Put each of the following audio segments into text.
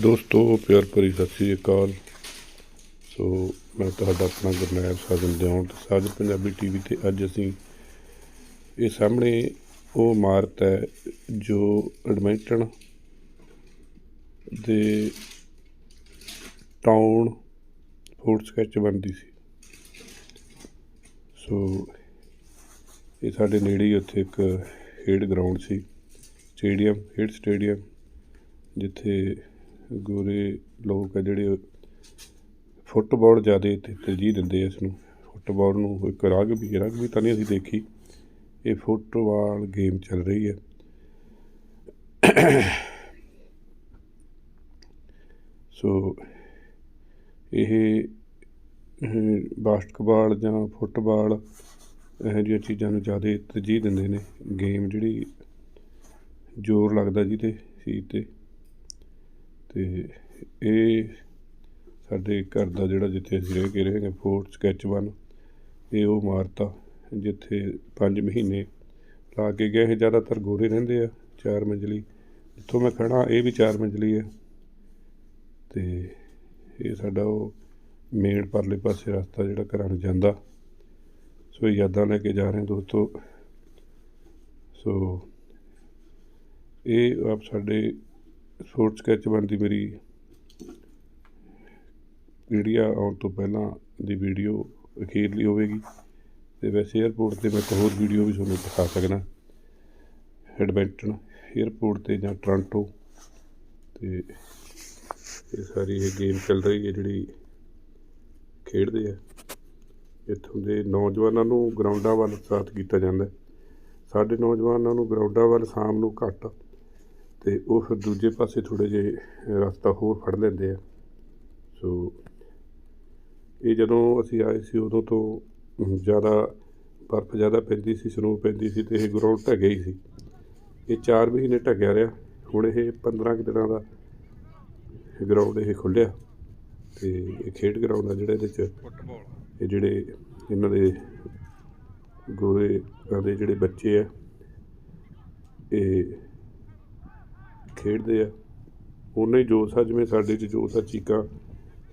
ਦੋਸਤੋ, ਪਿਆਰ ਭਰੀ ਸਤਿ ਸ੍ਰੀ ਅਕਾਲ। ਸੋ, ਮੈਂ ਤੁਹਾਡਾ ਆਪਣਾ ਗੁਰਨਾਇਬ ਸਾਜਨ ਦਿਉਣ ਤੇ ਸਾਜ ਪੰਜਾਬੀ ਟੀਵੀ ਤੇ ਅੱਜ ਅਸੀਂ ਇਹ ਸਾਹਮਣੇ ਉਹ ਇਮਾਰਤ ਹੈ ਜੋ ਐਡਮਿੰਟਨ ਦੇ ਟਾਊਨ ਫੋਰਟ ਸਕੈਚ ਬਣਦੀ ਸੀ। ਸੋ, ਇਹ ਸਾਡੇ ਨੇੜੇ ਹੀ ਉੱਥੇ ਇੱਕ ਖੇਡ ਗਰਾਊਂਡ ਸੀ, ਸਟੇਡੀਅਮ, ਖੇਡ ਸਟੇਡੀਅਮ, ਜਿੱਥੇ ਗੋਰੇ ਲੋਕ ਆ ਜਿਹੜੇ ਫੁੱਟਬਾਲ ਜ਼ਿਆਦਾ ਤੇ ਤਰਜੀਹ ਦਿੰਦੇ ਆ ਇਸ ਨੂੰ। ਫੁੱਟਬਾਲ ਨੂੰ ਇੱਕ ਰਗ ਵੀ ਰਗ ਵੀ ਤਾਂ ਨਹੀਂ ਅਸੀਂ ਦੇਖੀ। ਇਹ ਫੁੱਟਬਾਲ ਗੇਮ ਚੱਲ ਰਹੀ ਹੈ। ਸੋ ਇਹ ਇਹ ਬਾਸਕਟਬਾਲ ਜਾਂ ਫੁੱਟਬਾਲ ਇਹੋ ਜਿਹੀਆਂ ਚੀਜ਼ਾਂ ਨੂੰ ਜ਼ਿਆਦਾ ਤਰਜੀਹ ਦਿੰਦੇ ਨੇ। ਗੇਮ ਜਿਹੜੀ ਜ਼ੋਰ ਲੱਗਦਾ ਜਿਹਦੇ ਸੀ ਤੇ। ਅਤੇ ਇਹ ਸਾਡੇ ਘਰ ਦਾ ਜਿਹੜਾ ਜਿੱਥੇ ਅਸੀਂ ਰਹਿ ਕੇ ਰਹੇ ਹਾਂ, ਫੋਰਟ ਸਕੈਚ ਵਨ ਇਹ ਉਹ ਇਮਾਰਤ ਆ, ਜਿੱਥੇ 5 ਮਹੀਨੇ ਲਾ ਕੇ ਗਏ ਇਹ ਜ਼ਿਆਦਾਤਰ ਗੋਰੇ ਰਹਿੰਦੇ ਆ, ਚਾਰ ਮੰਜ਼ਲੀ। ਜਿੱਥੋਂ ਮੈਂ ਖੜਾ ਇਹ ਵੀ ਚਾਰ ਮੰਜ਼ਲੀ ਹੈ ਤੇ ਇਹ ਸਾਡਾ ਉਹ ਮੇਨ ਪਰਲੇ ਪਾਸੇ ਰਸਤਾ ਜਿਹੜਾ ਘਰਾਂ ਨੂੰ ਜਾਂਦਾ। ਸੋ ਇਹ ਯਾਦਾਂ ਲੈ ਕੇ ਜਾ ਰਹੇ ਦੋਸਤੋ। ਸੋ ਇਹ ਆਪ ਸਾਡੇ ਫੋਰਟ ਸਕੈਚ ਬਣਦੀ ਮੇਰੀ। ਵੀਡੀਓ ਆਉਣ ਤੋਂ ਪਹਿਲਾਂ ਦੀ ਵੀਡੀਓ ਅਖੀਰਲੀ ਹੋਵੇਗੀ। ਤੇ ਵੈਸੇ 에ਅਰਪੋਰਟ ਤੇ ਮੈਂ ਇੱਕ ਹੋਰ ਵੀਡੀਓ ਵੀ ਤੁਹਾਨੂੰ ਦਿਖਾ ਸਕਦਾ। ਐਡਵੈਂਟਨ 에ਅਰਪੋਰਟ ਤੇ ਜਾਂ ਟੋਰਾਂਟੋ ਤੇ ਇਹ ਸਾਰੀ ਇਹ ਗੇਮ ਚੱਲ ਰਹੀ ਹੈ ਜਿਹੜੀ ਖੇਡਦੇ ਆ। ਇੱਥੋਂ ਦੇ ਨੌਜਵਾਨਾਂ ਨੂੰ ਗਰਾਊਂਡਾਂ ਵੱਲ ਉਤਸ਼ਾਹਿਤ ਕੀਤਾ ਜਾਂਦਾ। ਸਾਡੇ ਨੌਜਵਾਨਾਂ ਨੂੰ ਗਰਾਊਂਡਾਂ ਵੱਲ ਸ਼ਾਮ ਨੂੰ ਘੱਟ ਤੇ ਉਹ ਫਿਰ ਦੂਜੇ ਪਾਸੇ ਥੋੜ੍ਹੇ ਜਿਹੇ ਰਸਤਾ ਹੋਰ ਫੜ ਲੈਂਦੇ ਆ। ਸੋ ਇਹ ਜਦੋਂ ਅਸੀਂ ਆਏ ਸੀ, ਉਦੋਂ ਤੋਂ ਜ਼ਿਆਦਾ ਬਰਫ਼ ਜ਼ਿਆਦਾ ਪੈਂਦੀ ਸੀ ਸਨੋ ਪੈਂਦੀ ਸੀ ਤੇ ਇਹ ਗਰਾਊਂਡ ਢਹਿ ਹੀ ਸੀ। ਇਹ 4 ਮਹੀਨੇ ਢੱਕਿਆ ਰਿਹਾ। ਹੁਣ ਇਹ 15 ਕੁ ਦਿਨਾਂ ਦਾ ਗਰਾਊਂਡ ਇਹ ਖੁੱਲਿਆ ਤੇ ਇਹ ਖੇਡ ਗਰਾਊਂਡ ਆ ਜਿਹੜਾ ਇਹਦੇ 'ਚ ਇਹ ਜਿਹੜੇ ਇਹਨਾਂ ਦੇ ਗੋਰੇ ਦੇ ਜਿਹੜੇ ਬੱਚੇ ਆ, ਇਹ ਖੇਡਦੇ ਆ। ਉਹਨਾਂ ਜੋਸ਼ ਆ ਜਿਵੇਂ ਸਾਡੇ 'ਚ ਜੋਸ਼ ਆ ਚੀਕਾਂ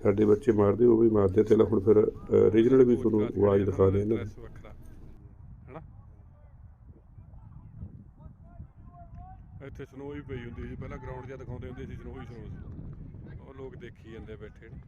ਸਾਡੇ ਬੱਚੇ ਮਾਰਦੇ, ਉਹ ਵੀ ਮਾਰਦੇ ਤੇ ਹੁਣ ਫਿਰ ਰੀਜਨਲ ਵੀ ਤੁਹਾਨੂੰ ਆਵਾਜ਼ ਦਿਖਾ ਦੇ ਇਹਨਾਂ ਹੈਨਾ? ਇੱਥੇ ਸਨੋ ਹੀ ਪਈ ਹੁੰਦੀ ਸੀ। ਪਹਿਲਾਂ ਗਰਾਊਂਡ ਜਿਹਾ ਦਿਖਾਉਂਦੇ ਹੁੰਦੇ ਸੀ ਸਨੋ ਹੀ ਸਨੋ ਉਹ ਲੋਕ ਦੇਖੀ ਜਾਂਦੇ ਬੈਠੇ ਨੇ।